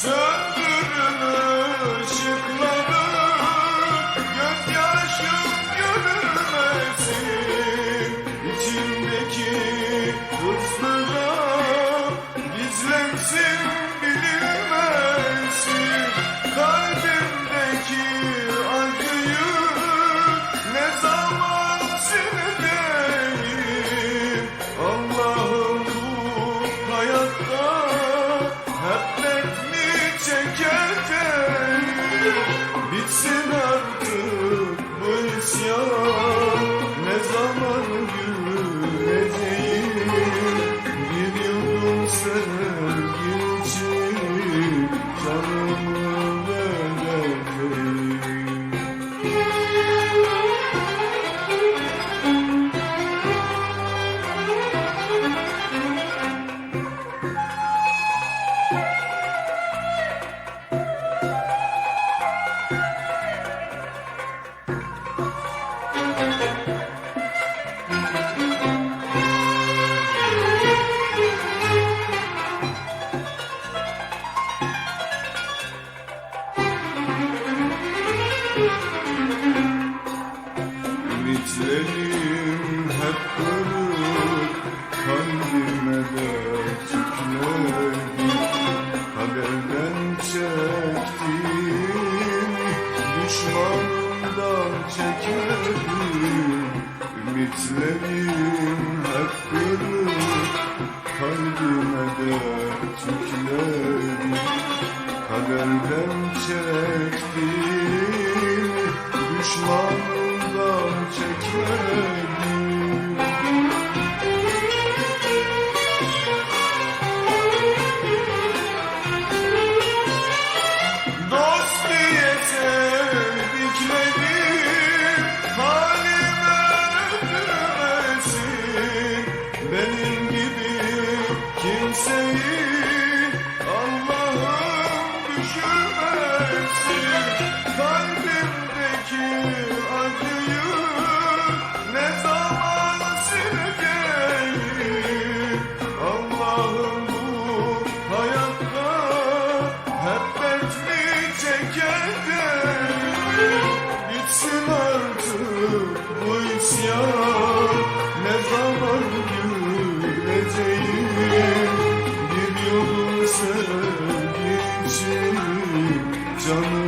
So Bitsin artık Ümitlerim hep kırık Kalbime de tükledi Kaderden Düşmanımdan Hep kırık Kalbime de tükledi Kaderden çektim Düşmanımdan çekmedim. Dost diye sevdiklerim bu isyan Ne zaman güleceğim Bir yolun sevgi için